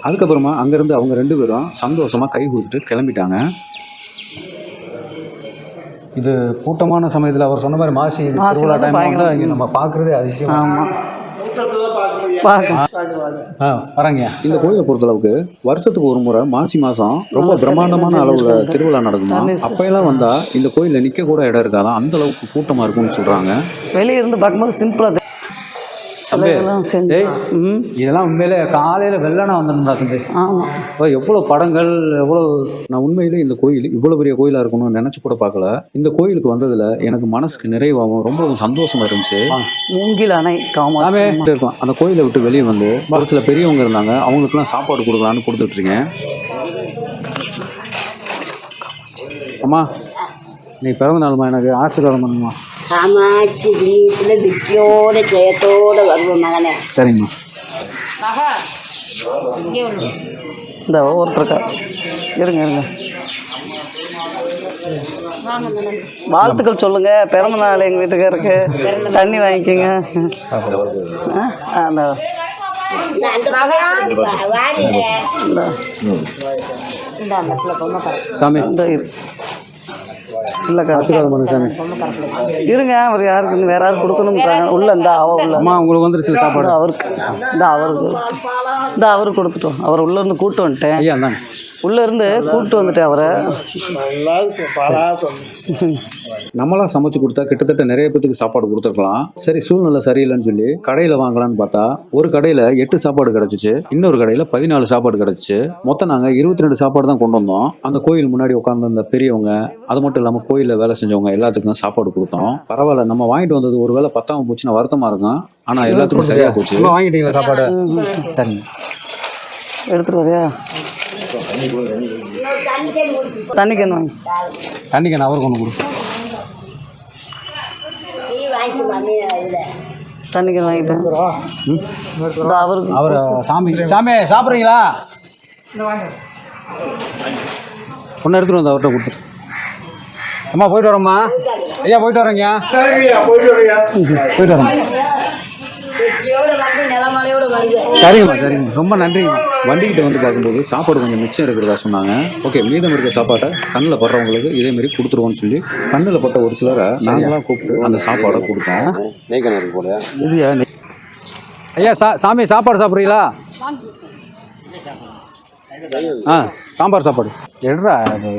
அதுக்கப்புறமா அங்கேருந்து அவங்க ரெண்டு பேரும் சந்தோஷமாக கை கொடுத்துட்டு கிளம்பிட்டாங்க. இது கூட்டமான சமயத்தில் அவர் சொன்ன மாதிரி மாசி திருவிழா டைம். இங்கே நம்ம பார்க்குறதே அதிசயம் ஆமாம் ஆ வரேங்க. இந்த கோயிலை பொறுத்தளவுக்கு வருஷத்துக்கு ஒரு முறை மாசி மாதம் ரொம்ப பிரம்மாண்டமான அளவில் திருவிழா நடக்குமா? அப்போயெல்லாம் வந்தால் இந்த கோயிலில் நிற்க கூட இடம் இருக்காதான் அந்த அளவுக்கு கூட்டமாக இருக்கும்னு சொல்கிறாங்க வெளியே இருந்து பார்க்கும்போது சிம்பிளாக தம்பி, இதெல்லாம் செஞ்சு. டேய். ம். இதெல்லாம் உண்மையிலே காலையில் வெள்ளனா வந்துருந்தா தம்பி. ஆமாம் அப்ப எவ்வளோ படங்கள் எவ்வளோ நான் உண்மையிலே இந்த கோயில் இவ்வளோ பெரிய கோயிலாக இருக்கணும்னு நினச்சி கூட பார்க்கல. இந்த கோயிலுக்கு வந்ததில் எனக்கு மனசுக்கு நிறைவாகவும் ரொம்ப சந்தோஷமா இருந்துச்சு. மூங்கில் அணை எல்லாமே இருக்கும் அந்த கோயிலை விட்டு வெளியே வந்து ஒரு சில பெரியவங்க இருந்தாங்க. அவங்களுக்குலாம் சாப்பாடு கொடுக்கலான்னு கொடுத்துட்ருக்கேன். அம்மா நீ பிறந்த நாளுமா எனக்கு ஆசீர்வாதம் பண்ணுமா காமாட்சி வீட்டில் விக்கியோட ஜெயத்தோட வருவோம் மகனே சரிங்கம்மா இந்த ஒவ்வொருத்தருக்கா இருங்க இருங்க வாழ்த்துக்கள் சொல்லுங்க பிறந்த நாள் எங்கள் வீட்டுக்காருக்கு தண்ணி வாங்கிக்கோங்க ஆ, அந்த சாமி இந்த இரு இல்லைக்கா ஆசீர்வாதம் பண்ணு சாமி. இருங்க அவர் யாருக்கு வேற யாரும் கொடுக்கணும்ன்றாங்க. உள்ள இந்த அவ உள்ள. அம்மா உங்களுக்கு வந்துருச்சு சாப்பாடு. அவருக்கு. இந்த அவருக்கு. இந்த அவருக்கு கொடுத்துட்டோம். அவர் உள்ள இருந்து கூட்டு வந்துட்டேன். ஐயா உள்ள இருந்து கூட்டு வந்துட்டேன் அவரை. நம்மளா சமைச்சு கொடுத்தா கிட்டத்தட்ட நிறைய பேத்துக்கு சாப்பாடு கொடுத்துருக்கலாம். சரி சூழ்நிலை சரியில்லைன்னு சொல்லி கடையில் வாங்கலாம்னு பார்த்தா ஒரு கடையில் எட்டு சாப்பாடு கிடச்சிச்சு இன்னொரு கடையில் பதினாலு சாப்பாடு கிடச்சிச்சு. மொத்தம் நாங்கள் இருபத்தி ரெண்டு சாப்பாடு தான் கொண்டு வந்தோம். அந்த கோயில் முன்னாடி உட்காந்து அந்த பெரியவங்க அது மட்டும் இல்லாமல் கோயிலில் வேலை செஞ்சவங்க எல்லாத்துக்கும் சாப்பாடு கொடுத்தோம். பரவாயில்ல நம்ம வாங்கிட்டு வந்தது ஒரு வேளை பத்தாம போச்சுன்னா வருத்தமாக இருக்கும். ஆனால் எல்லாத்துக்கும் சரியாக போச்சு. வாங்கிட்டீங்களா சாப்பாடு? சரிங்க எடுத்துட்டு வரியா? தண்ணி கேன் வாங்கி. தண்ணிக்கு நான் அவருக்கு ஒன்று கொடு. தண்ணி கேன் வாங்கிட்டேன் அவருக்கு. அவர் சாமி சாமி சாப்பிட்றீங்களா? ஒன்று எடுத்துகிட்டு வந்து அவர்கிட்ட கொடுத்துரு. அம்மா போயிட்டு வரோம்மா. ஐயா போயிட்டு வரோங்க போயிட்டு வரோம். சரிங்கம்மா சரிங்கம்மா. ரொம்ப நன்றிங்கம்மா. வண்டிக்கிட்ட வந்து பார்க்கும்போது சாப்பாடு கொஞ்சம் மிச்சம் இருக்கிறதா சொன்னாங்க. ஓகே மீதம் இருக்க சாப்பாட்டை கண்ணில் படுறவங்களுக்கு இதே மாதிரி கொடுத்துருவோம்னு சொல்லி கண்ணில் பட்ட ஒரு சிலரை நாங்களாம் கூப்பிட்டு அந்த சாப்பாடை கொடுத்தோம். இதுயா. ஐயா சா சாமி சாப்பாடு சாப்பிட்றீங்களா? ஆ சாம்பார் சாப்பாடு. எடுறா அது.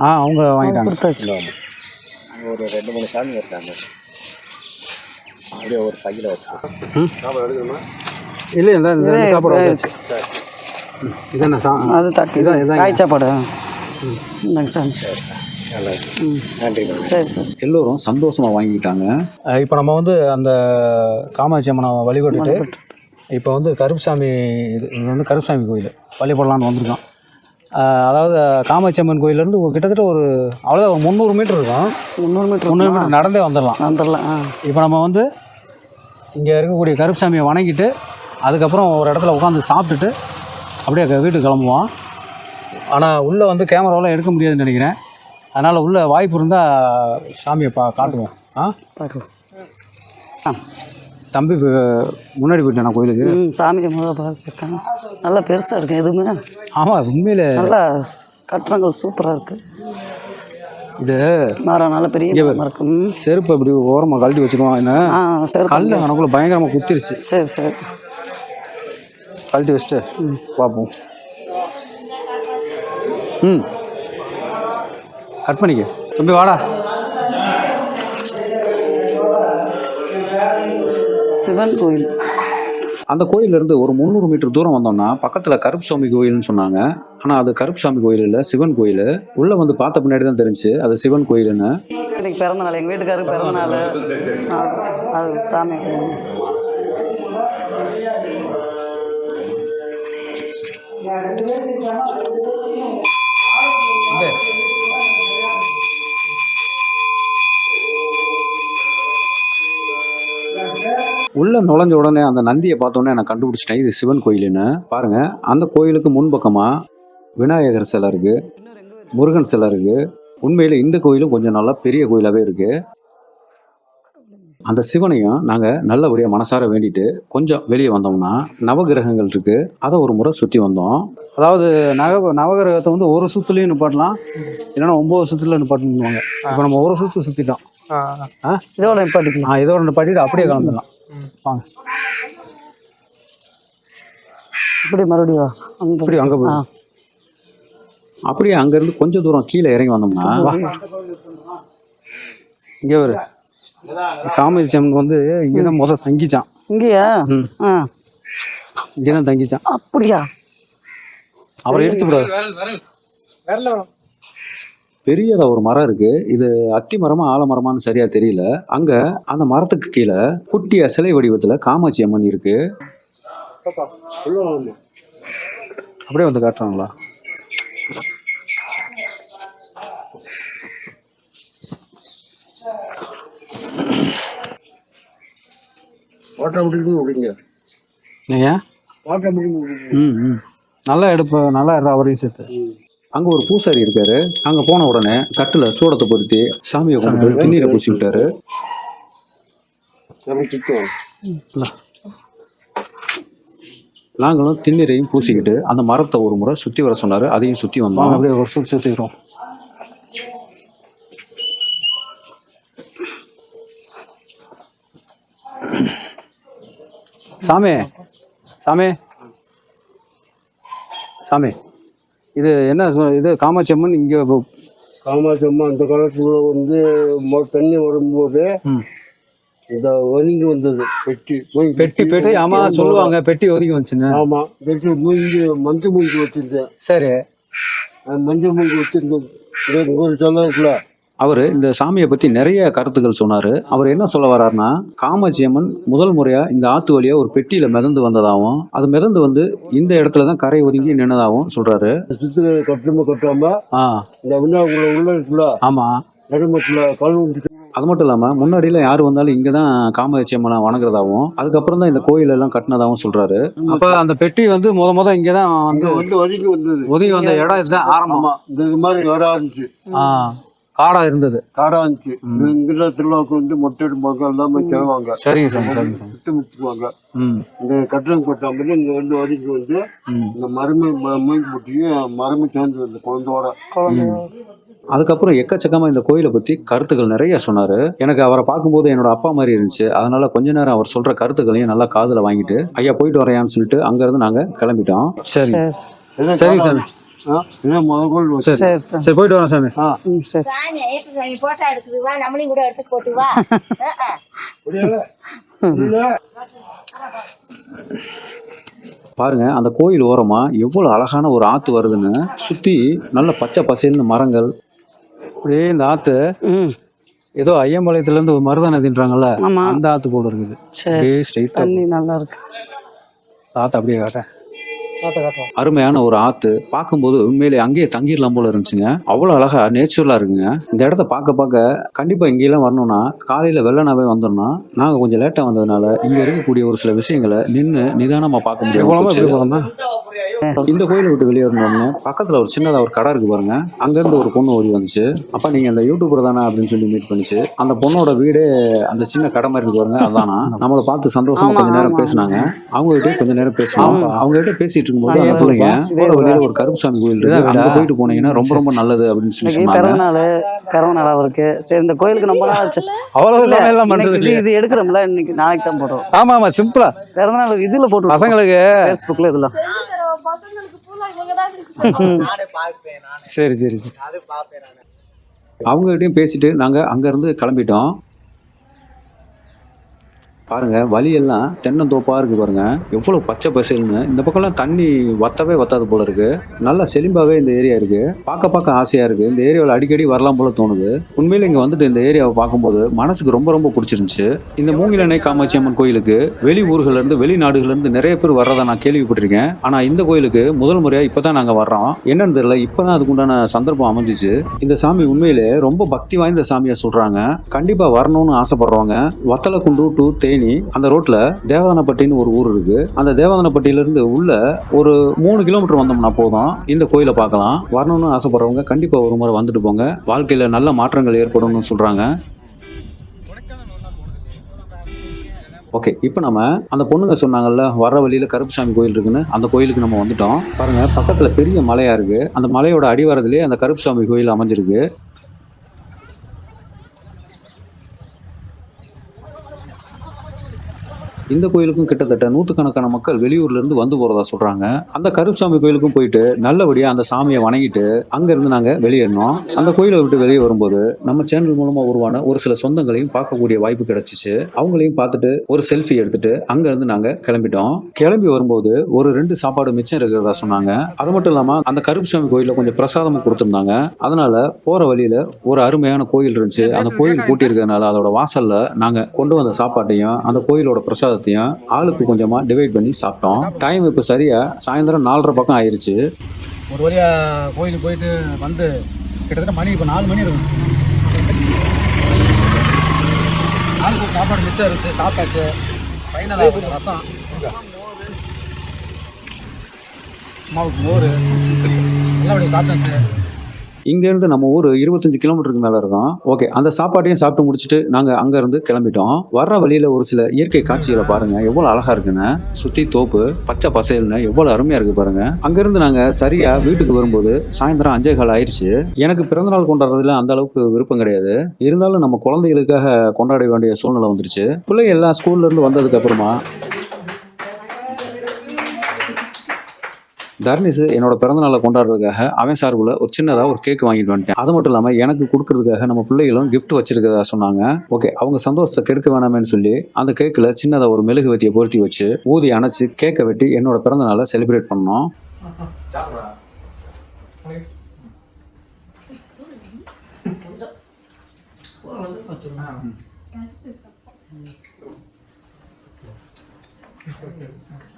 ஆ அவங்க வாங்கிட்டாங்க. கொடுத்தாச்சு. ஒரு ரெண்டு மூணு சாமி இருக்காங்க அப்படியே ஒரு பையில வச்சு இல்லை இந்த சாப்பாடு இதானே சா அது தட்டி இதான், இதான். காய் சாப்பாடு. இந்தாங்க எல்லோரும் சந்தோஷமாக வாங்கிக்கிட்டாங்க இப்போ நம்ம வந்து அந்த காமாட்சி அம்மனை வழிபட்டுட்டு இப்போ வந்து கருப்புசாமி இது இது வந்து கருப்புசாமி கோயில். வழிபடலான்னு வந்திருக்கோம். அதாவது காமாட்சி அம்மன் கோயிலேருந்து கிட்டத்தட்ட ஒரு அவ்வளோதான் ஒரு முந்நூறு மீட்டர் இருக்கும். முந்நூறு மீட்டர் முந்நூறு மீட்டர் நடந்தே வந்துடலாம். வந்துடலாம் ஆ. இப்போ நம்ம வந்து இங்கே இருக்கக்கூடிய கருப்புசாமியை வணங்கிட்டு அதுக்கப்புறம் ஒரு இடத்துல உட்காந்து சாப்பிட்டுட்டு அப்படியே வீட்டுக்கு கிளம்புவோம். ஆனால் உள்ளே வந்து கேமராவெலாம் எடுக்க முடியாதுன்னு நினைக்கிறேன். அதனால் உள்ள வாய்ப்பு இருந்தால் சாமியை பா காட்டுவோம். ஆ? பார்க்கலாம் தம்பி முன்னாடி போயிட்டேன் கோயிலுக்கு. ம் சாமியை முதல் பார்த்துருக்காங்க. நல்லா பெருசாக இருக்கு எதுவுமே. ஆமாம் உண்மையிலே. நல்லா கட்டடங்கள் சூப்பராக இருக்குது இது மரம் நல்ல பெரிய மரம் ம். செருப்பு அப்படி ஓரமாக கழட்டி வச்சிருவான் என்ன? சரி கல் எனக்குள்ள பயங்கரமாக குத்திருச்சு. சரி சரி. கழட்டி வச்சுட்டு பார்ப்போம். ம். கட் பண்ணிக்க தம்பி வாடா. சிவன் கோயில். அந்த கோயிலிருந்து ஒரு முந்நூறு மீட்டர் தூரம் வந்தோம்னா பக்கத்தில் கருப்பு சாமி கோயில்னு சொன்னாங்க. ஆனால் அது கருப்பு சாமி கோயில் இல்லை சிவன் கோயில். உள்ளே வந்து பார்த்த பின்னாடி தான் தெரிஞ்சு அது சிவன் கோயிலுன்னு. இன்னைக்கு பிறந்த நாள் எங்கள் வீட்டுக்காருக்கு பிறந்த நாள். அது சாமி கும்பிடணும். உள்ள நுழைஞ்ச உடனே அந்த நந்தியை பார்த்தோன்னே நான் கண்டுபிடிச்சிட்டேன். இது சிவன் கோயிலுன்னு. பாருங்க அந்த கோயிலுக்கு முன்பக்கமா விநாயகர் சிலை இருக்கு முருகன் சிலை இருக்கு. உண்மையில இந்த கோயிலும் கொஞ்சம் நல்லா பெரிய கோயிலாவே இருக்கு. அந்த சிவனையும் நாங்க நல்லபடியா மனசார வேண்டிட்டு கொஞ்சம் வெளியே வந்தோம்னா நவகிரகங்கள் இருக்கு. அதை ஒரு முறை சுத்தி வந்தோம். அதாவது நவ நவகிரகத்தை வந்து ஒரு சுத்துலயும் நிப்பாட்டலாம். இல்லைன்னா ஒன்பது சுத்துல நிப்பாட்டுவாங்க இப்போ நம்ம ஒரு சுத்து சுத்திட்டோம். இதோட நிப்பாட்டிக்கலாம். நான் இதோட நிப்பாட்டிட்டு அப்படியே கிளம்பிடலாம் வாங்க. இப்படி மறுபடியும் வா. அங்க இப்படி அங்க போய். அப்படியே அங்கிருந்து கொஞ்சம் தூரம் கீழே இறங்கி வந்தோம்னா. இங்க ஒரு காமரிச்சம் வந்து இங்கதான் முதல் தங்கிச்சான். இங்கேயா? ம். ஆ. இங்கதான் தங்கிச்சான். அப்படியா? அவரை இடிச்சு விடாது பெரியதா ஒரு மரம் இருக்கு. இது அத்தி மரமா ஆலமரமான்னு சரியா தெரியல. அங்க அந்த மரத்துக்கு கீழே குட்டிய சிலை வடிவத்துல காமாட்சி அம்மன் இருக்கு. அப்படியே வந்து காட்டுறாங்களா? ஏன் ம் ம். நல்லா எடுப்ப நல்லா அவரையும் சேர்த்து. அங்க ஒரு பூசாரி இருக்காரு. அங்க போன உடனே கட்டுல சூடத்தை பொருத்தி சாமியை கொண்டு போய் திண்ணீரை பூசி விட்டாரு. நாங்களும் திண்ணீரையும் பூசிக்கிட்டு அந்த மரத்தை ஒரு முறை சுத்தி வர சொன்னாரு. அதையும் சுத்தி வந்தோம். அப்படியே ஒரு சுத்தி சுத்திக்கிறோம். சாமி சாமி. சாமி. இது என்ன இது காமாட்சி அம்மன் இங்க காமாட்சி அம்மா அந்த காலத்துல வந்து தண்ணி வரும்போது. இத ஒதுங்கி வந்தது பெட்டி பெட்டி பெட்டி ஆமா சொல்லுவாங்க பெட்டி ஒதுக்கி வந்துச்சுன்னு. ஆமா பெட்டி மூங்கி மஞ்சள் மூங்கி வச்சிருந்தேன். சரி. மஞ்சள் மூங்கி வச்சிருந்தது. ஒரு சொல்ல இருக்குல்ல? அவரு இந்த சாமியை பத்தி நிறைய கருத்துக்கள் சொன்னாரு. அவர் என்ன சொல்ல வர்றாருன்னா காமாட்சி அம்மன் முதல் முறையா இந்த ஆத்து வழியா ஒரு பெட்டியில மிதந்து வந்ததாகவும் அது மிதந்து வந்து இந்த இடத்துல தான் கரை ஒதுங்கி நின்னதாகவும் சொல்றாரு. சுத்திர கட்டணமா கட்டாம ஆ. உள்ள ஆமா. நடுமத்துல கல் அது மட்டும் இல்லாம முன்னாடியில யாரு வந்தாலும் இங்க தான் காமாட்சி அம்மனை வணங்குறதாகவும் அதுக்கப்புறம் தான் இந்த கோயில் எல்லாம் கட்டினதாகவும் சொல்றாரு. அப்ப அந்த பெட்டி வந்து முத முத இங்க தான் வந்து வந்து ஒதுங்கி வந்தது. ஒதுங்கி வந்த இடம் இதுதான் ஆரம்பம். ஆமா. இந்த மாதிரி காடா இருந்துச்சு ஆ. காடா இருந்தது. காடா இருந்துச்சு இங்க திருவிழாவுக்கு வந்து மொட்டை எடுப்பாங்க எல்லாமே செய்வாங்க சரிங்க சாமி சரிங்க சாமி. சுத்தம் வச்சுக்குவாங்க ம். இந்த கட்டணம் கொட்டாமல் இங்க வந்து ஒதுக்கி வந்து இந்த மருமை மூங்கி போட்டியும் மருமை சேர்ந்து வந்து குழந்தையோட. அதுக்கப்புறம் எக்கச்சக்கமா இந்த கோயிலை பத்தி கருத்துக்கள் நிறைய சொன்னாரு. எனக்கு அவரை பார்க்கும்போது என்னோட அப்பா மாதிரி இருந்துச்சு. அதனால கொஞ்ச நேரம் அவர் சொல்ற கருத்துக்களையும் நல்லா காதுல வாங்கிட்டு ஐயா போயிட்டு வரையான்னு சொல்லிட்டு அங்க இருந்து நாங்க கிளம்பிட்டோம். சரி. சரி சரி. சரி. சரி சரி. போயிட்டு வரோம் சாமி. சரி. போட்டோ எடுக்குது. வா நம்மளையும் கூட எடுத்து போட்டு வா. அஹ், அஹ். பாருங்க அந்த கோயில் ஓரமா எவ்வளவு அழகான ஒரு ஆத்து வருதுன்னு சுத்தி நல்ல பச்சை பசேல்னு மரங்கள். அப்படியே இந்த ஆத்து ம். ஏதோ ஐயம்பாளையத்துல இருந்து ஒரு மருத நதின்றாங்கல்ல அந்த ஆத்து போல இருக்குது. சரி. அப்படியே ஸ்ட்ரெயிட்டா தண்ணி நல்லா இருக்கு. ஆத்து அப்படியே காட்டேன் அருமையான ஒரு ஆத்து. பார்க்கும்போது உண்மையிலே அங்கேயே தங்கிடலாம் போல இருந்துச்சுங்க. அவ்வளோ அழகா நேச்சுரலா இருக்குங்க. இந்த இடத்த பார்க்க பார்க்க கண்டிப்பா இங்கெல்லாம் வரணும்னா காலையில வெள்ளனாவே வந்துடணும் நாங்க கொஞ்சம் லேட்டா வந்ததுனால இங்க இருக்கக்கூடிய ஒரு சில விஷயங்களை நின்று நிதானமா பார்க்க முடியும் இந்த கோயிலை விட்டு வெளியே வரணும்னு பக்கத்துல ஒரு சின்னதா ஒரு கடை இருக்கு பாருங்க. அங்க இருந்து ஒரு பொண்ணு ஓடி வந்துச்சு. அப்ப நீங்க அந்த யூடியூபர் தானே அப்படின்னு சொல்லி மீட் பண்ணிச்சு. அந்த பொண்ணோட வீடே அந்த சின்ன கடை மாதிரி இருக்கு பாருங்க அதானா? நம்மளை பார்த்து சந்தோஷமா கொஞ்ச நேரம். பேசினாங்க. அவங்க கிட்ட கொஞ்ச நேரம் பேசணும் அவங்க கிட்ட பேசிட்டு இருக்கும்போது அந்த பிள்ளைங்க போற? வழியில ஒரு கருப்புசாமி கோயில் இருக்கு. அங்க? போயிட்டு போனீங்கன்னா ரொம்ப ரொம்ப நல்லது அப்படின்னு சொல்லி சொன்னாங்க. கரவ நாள் அவருக்கு. சரி இந்த கோயிலுக்கு ஆச்சு அவ்வளவு இது எடுக்கிறோம்ல இன்னைக்கு நாளைக்கு தான் போடுறோம். ஆமா ஆமா சிம்பிளா. பிறந்த நாள் இதுல போட்டு பசங்களுக்கு ஃபேஸ்புக்ல இதெல்லாம் பசங்களுக்கு பூரா இவங்க தான் சரி சரி சரி. அவங்ககிட்டயும் பேசிட்டு நாங்க அங்க இருந்து கிளம்பிட்டோம். பாருங்க வழியெல்லாம் தென்னந்தோப்பாக இருக்கு பாருங்க. எவ்வளவு பச்சை பசேல்னு. இந்த பக்கம்லாம் தண்ணி வத்தவே வத்தாது போல இருக்கு. நல்லா செழிம்பாவே இந்த ஏரியா இருக்கு. பார்க்க பார்க்க ஆசையா இருக்கு. இந்த ஏரியாவில் அடிக்கடி வரலாம் போல தோணுது. உண்மையில இங்க வந்துட்டு இந்த ஏரியாவை பார்க்கும்போது மனசுக்கு ரொம்ப ரொம்ப பிடிச்சிருந்துச்சு. இந்த மூங்கிலணை காமாட்சி அம்மன் கோயிலுக்கு வெளி ஊர்கள்ல இருந்து வெளிநாடுகள்ல இருந்து நிறைய பேர் வர்றதை நான் கேள்விப்பட்டிருக்கேன். ஆனா இந்த கோயிலுக்கு முதல் முறையா இப்பதான் நாங்க வர்றோம். என்னன்னு தெரியல இப்பதான் அதுக்குண்டான சந்தர்ப்பம் அமைஞ்சிச்சு. இந்த சாமி உண்மையிலே ரொம்ப பக்தி வாய்ந்த சாமியா சொல்றாங்க. கண்டிப்பா வரணும்னு ஆசைப்படுறவங்க வத்தலக்குண்டு டு தேனி அந்த ரோட்ல தேவதானப்பட்டின்னு ஒரு ஊர் இருக்கு. அந்த தேவதானப்பட்டியில இருந்து உள்ள ஒரு மூணு கிலோமீட்டர் வந்தோம்னா போதும். இந்த கோயிலை பார்க்கலாம். வரணும்னு ஆசைப்படுறவங்க கண்டிப்பா ஒரு முறை வந்துட்டு போங்க. வாழ்க்கையில நல்ல மாற்றங்கள் ஏற்படும்னு சொல்றாங்க. ஓகே இப்போ நம்ம அந்த பொண்ணுங்க சொன்னாங்கல்ல வர வழியில் கருப்புசாமி கோயில் இருக்குன்னு அந்த கோயிலுக்கு நம்ம வந்துட்டோம். பாருங்க பக்கத்தில் பெரிய மலையா இருக்கு. அந்த மலையோட அடிவாரத்திலே அந்த கருப்புசாமி கோயில் அமைஞ்சிருக்கு. இந்த கோயிலுக்கும் கிட்டத்தட்ட நூற்றுக்கணக்கான மக்கள் வெளியூர்லேருந்து வந்து போகிறதா சொல்கிறாங்க அந்த கருப்புசாமி கோயிலுக்கும் போயிட்டு நல்லபடியாக அந்த சாமியை வணங்கிட்டு அங்கேருந்து நாங்கள் வெளியேறினோம். அந்த கோயிலை விட்டு வெளியே வரும்போது நம்ம சேனல் மூலமாக உருவான ஒரு சில சொந்தங்களையும் பார்க்கக்கூடிய வாய்ப்பு கிடைச்சிச்சு. அவங்களையும் பார்த்துட்டு ஒரு செல்ஃபி எடுத்துட்டு அங்கேருந்து நாங்கள் கிளம்பிட்டோம். கிளம்பி வரும்போது ஒரு ரெண்டு சாப்பாடு மிச்சம் இருக்கிறதா சொன்னாங்க. அது மட்டும் இல்லாமல் அந்த கருப்புசாமி கோயிலில் கொஞ்சம் பிரசாதமும் கொடுத்துருந்தாங்க. அதனால போகிற வழியில் ஒரு அருமையான கோயில் இருந்துச்சு. அந்த கோயில் பூட்டி இருக்கிறதுனால அதோட வாசலில் நாங்கள் கொண்டு வந்த சாப்பாட்டையும் அந்த கோயிலோட பிரசாதத்தையும் ஆளுக்கு கொஞ்சமாக டிவைட் பண்ணி சாப்பிட்டோம். டைம் இப்போ சரியா சாயந்தரம் நாலரை பக்கம் ஆயிடுச்சு ஒரு வழியாக கோயிலுக்கு போயிட்டு வந்து கிட்டத்தட்ட மணி இப்போ நாலு மணி இருக்கும். நாலு சாப்பாடு மிச்சம் இருந்துச்சு சாப்பிட்டாச்சு. ஃபைனலாக ரசம். அம்மாவுக்கு மோர். எல்லாம் சாப்பிட்டாச்சு. இங்கேருந்து நம்ம ஊர் இருபத்தஞ்சு கிலோமீட்டருக்கு மேலே இருக்கோம். ஓகே அந்த சாப்பாட்டையும் சாப்பிட்டு முடிச்சுட்டு நாங்கள் அங்கேருந்து கிளம்பிட்டோம். வர்ற வழியில் ஒரு சில இயற்கை காட்சிகளை பாருங்கள் எவ்வளோ அழகாக இருக்குன்னு. சுற்றி தோப்பு பச்சை பசையல்னு எவ்வளோ அருமையாக இருக்குது பாருங்கள் அங்கேருந்து நாங்கள் சரியாக வீட்டுக்கு வரும்போது சாயந்தரம் அஞ்சே கால் ஆயிடுச்சு. எனக்கு பிறந்தநாள் கொண்டாடுறதுல அந்த அளவுக்கு விருப்பம் கிடையாது. இருந்தாலும் நம்ம குழந்தைகளுக்காக கொண்டாட வேண்டிய சூழ்நிலை வந்துருச்சு. பிள்ளைங்க எல்லாம் ஸ்கூல்லேருந்து வந்ததுக்கப்புறமா வந்ததுக்கு அப்புறமா தர்னிஸ் என்னோட பிறந்தநாளை கொண்டாடுறதுக்காக அவன் சார்பில் ஒரு சின்னதாக ஒரு கேக் வாங்கிட்டு வந்துட்டேன். அது மட்டும் இல்லாமல் எனக்கு கொடுக்கறதுக்காக நம்ம பிள்ளைகளும் கிஃப்ட் வச்சிருக்கிறதா சொன்னாங்க. ஓகே அவங்க சந்தோஷத்தை கெடுக்க வேணாமேன்னு சொல்லி அந்த கேக்கில் சின்னதாக ஒரு மெழுகுவத்தியை பொருத்தி வச்சு ஊதி அணைச்சு கேக்கை வெட்டி என்னோட பிறந்தநாளை செலிப்ரேட் பண்ணோம். கடிக்கிற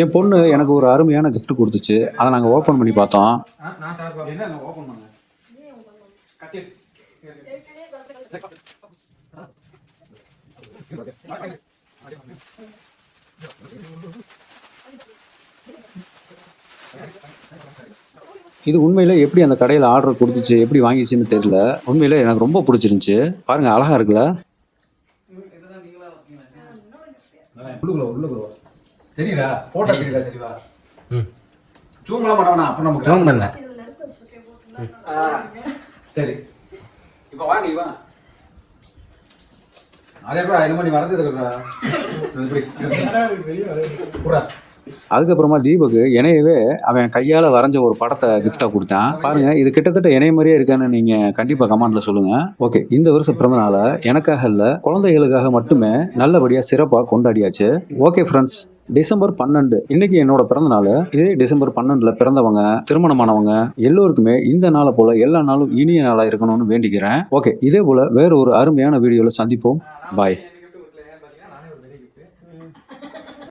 என் பொண்ணு எனக்கு ஒரு அருமையான gift கொடுத்துச்சு. அதை நாங்கள் ஓப்பன் பண்ணி பார்த்தோம். இது உண்மையில எப்படி அந்த கடையில் ஆர்டர் கொடுத்துச்சு எப்படி வாங்கிச்சுன்னு தெரியல. உண்மையில எனக்கு ரொம்ப பிடிச்சிருந்துச்சு. பாருங்க அழகா இருக்குல்ல? உள்ளுக்குள்ள உள்ளுக்குள்ள. தெரியுதா? போட்டோ தெரியுதா. தெரியவா ஜூம்லாம் பண்ண வேணாம் அப்ப நமக்கு ஜூம் பண்ணல சரி. இப்போ வா நீ வா. அதே இது நீ வரைஞ்சது இப்படி அதுக்கப்புறமா தீபக்கு இணையவே அவன் கையால வரைஞ்ச ஒரு படத்தை gift-ஆ கொடுத்தான். பாருங்க இது கிட்டத்தட்ட இணைய மாதிரியே இருக்கான்னு நீங்க கண்டிப்பா கமெண்ட்ல சொல்லுங்க. ஓகே இந்த வருஷம் பிறந்தநாள எனக்காக இல்ல குழந்தைகளுக்காக மட்டுமே நல்லபடியா சிறப்பா கொண்டாடியாச்சு. ஓகே ஃப்ரெண்ட்ஸ் டிசம்பர் பன்னெண்டு இன்னைக்கு என்னோட பிறந்த நாள் இதே டிசம்பர் பன்னெண்டுல பிறந்தவங்க திருமணமானவங்க எல்லோருக்குமே இந்த நாளை போல எல்லா நாளும் இனிய நாளா இருக்கணும்னு வேண்டிக்கிறேன். ஓகே இதே போல வேற ஒரு அருமையான வீடியோல சந்திப்போம். பாய்